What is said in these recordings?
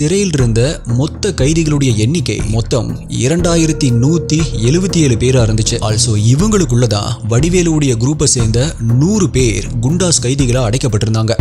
சிறையில் இருந்த மொத்த கைதிகளுடைய எண்ணிக்கை மொத்தம் இரண்டாயிரத்தி நூத்தி எழுபத்தி ஏழு பேரா இருந்துச்சு. ஆல்சோ இவங்களுக்குள்ளதான் வடிவேலுடைய குரூப்பை சேர்ந்த நூறு பேர் குண்டாஸ் கைதிகளா அடைக்கப்பட்டிருந்தாங்க.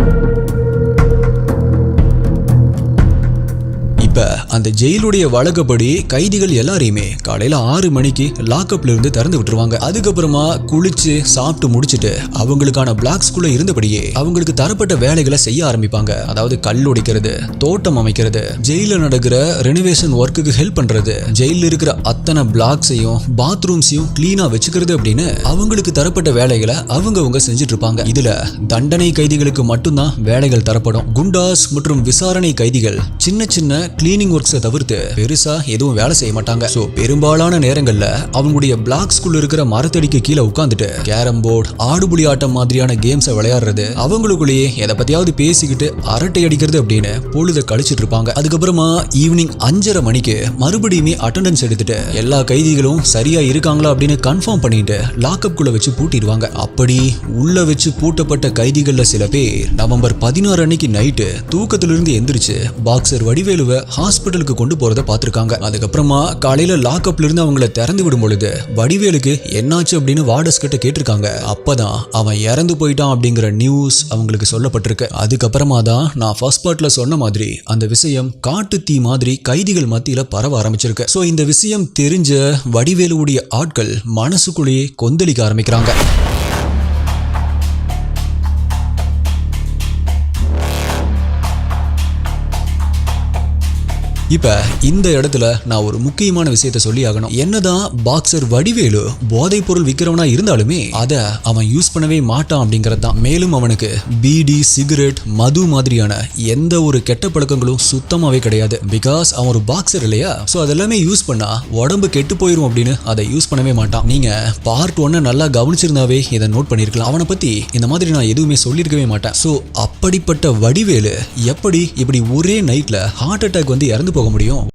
அந்த ஜெயிலுடைய வழக்கப்படி கைதிகள் எல்லாரையுமே காலையில ஆறு மணிக்கு லாக்அப்ல இருந்து திறந்து விட்டுருவாங்க. அதுக்கப்புறமா குளிச்சு சாப்பிட்டு முடிச்சிட்டு அவங்களுக்கான பிளாக்ஸ்குள்ள இருந்தபடியே அவங்களுக்கு தரப்பட்ட வேலைகளை செய்ய ஆரம்பிப்பாங்க. அதாவது கல் உடைக்கிறது தோட்டம் அமைக்கிறது ஜெயில நடக்கிற ரெனோவேஷன் ஒர்க்குக்கு ஹெல்ப் பண்றது ஜெயில இருக்கிற அத்தனை பிளாக்ஸையும் பாத்ரூம்ஸையும் கிளீனா வச்சுக்கிறது அப்படின்னு அவங்களுக்கு தரப்பட்ட வேலைகளை அவங்க அவங்க செஞ்சுட்டு இருப்பாங்க இதுல தண்டனை கைதிகளுக்கு மட்டும்தான் வேலைகள் தரப்படும். குண்டாஸ் மற்றும் விசாரணை கைதிகள் சின்ன சின்ன கிளீனிங் ஒர்க்ஸை தவிர்த்து பெருசா எதுவும் வேலை செய்ய மாட்டாங்க. ஸோ பெரும்பாலான நேரங்கள்ல அவங்களுடைய பிளாக்ஸ்குள்ள இருக்கிற மரத்தடிக்கு கீழே உட்காந்துட்டு கேரம் போர்டு ஆடுபுலி ஆட்டம் மாதிரியான கேம்ஸை விளையாடுறது அவங்களுக்குள்ளேயே எதை பத்தியாவது பேசிக்கிட்டு அரட்டை அடிக்கிறது அப்படின்னு பொழுத கழிச்சிட்டு இருப்பாங்க. அதுக்கப்புறமா ஈவினிங் அஞ்சரை மணிக்கு மறுபடியுமே அட்டண்டன்ஸ் எடுத்துட்டு எல்லா கைதிகளும் சரியா இருக்காங்களா அப்படின்னு கன்ஃபார்ம் பண்ணிட்டு லாக்அப் குள்ள வச்சு பூட்டிடுவாங்க. அப்படி உள்ள வச்சு பூட்டப்பட்ட கைதிகள்ல சில பேர் நவம்பர் பதினாறு அன்னைக்கு நைட்டு தூக்கத்திலிருந்து எந்திரிச்சு பாக்ஸர் வடிவேலுவை ஹாஸ்பிட்டல் ஹாஸ்பிட்டலுக்கு கொண்டு போறதை பார்த்துருக்காங்க. அதுக்கப்புறமா காலையில லாக்அப்ல இருந்து அவங்கள திறந்து விடும் பொழுது வடிவேலுக்கு என்னாச்சு அப்படின்னு வார்டர்ஸ் கிட்ட கேட்டிருக்காங்க. அப்பதான் அவன் இறந்து போயிட்டான் அப்படிங்கிற நியூஸ் அவங்களுக்கு சொல்லப்பட்டிருக்கு. அதுக்கப்புறமா தான் நான் ஃபர்ஸ்ட் பார்ட்ல சொன்ன மாதிரி அந்த விஷயம் காட்டு தீ மாதிரி கைதிகள் மத்தியில பரவ ஆரம்பிச்சிருக்கு. ஸோ இந்த விஷயம் தெரிஞ்ச வடிவேலுவுடைய ஆட்கள் மனசுக்குள்ளேயே கொந்தளிக்க ஆரம்பிக்கிறாங்க. இப்போ இந்த இடத்துல நான் ஒரு முக்கியமான விஷயத்த சொல்லி ஆகணும். என்னதான் பாக்ஸர் வடிவேலு போதைப் பொருள் விற்கிறவனா இருந்தாலுமே அதை அவன் யூஸ் பண்ணவே மாட்டான் அப்படிங்கிறது தான். மேலும் அவனுக்கு பீடி சிகரெட் மது மாதிரியான எந்த ஒரு கெட்ட பழக்கங்களும் சுத்தமாகவே கிடையாது. பிகாஸ் அவன் ஒரு பாக்ஸர் இல்லையா? ஸோ அதெல்லாமே யூஸ் பண்ணா உடம்பு கெட்டு போயிடும் அப்படின்னு அதை யூஸ் பண்ணவே மாட்டான். நீங்க பார்ட் ஒன்னை நல்லா கவனிச்சிருந்தாவே இதை நோட் பண்ணியிருக்கலாம் அவனை பத்தி இந்த மாதிரி நான் எதுவுமே சொல்லியிருக்கவே மாட்டேன். ஸோ அப்படிப்பட்ட வடிவேலு எப்படி இப்படி ஒரே நைட்ல ஹார்ட் அட்டாக் வந்து இறந்து போக முடியும்.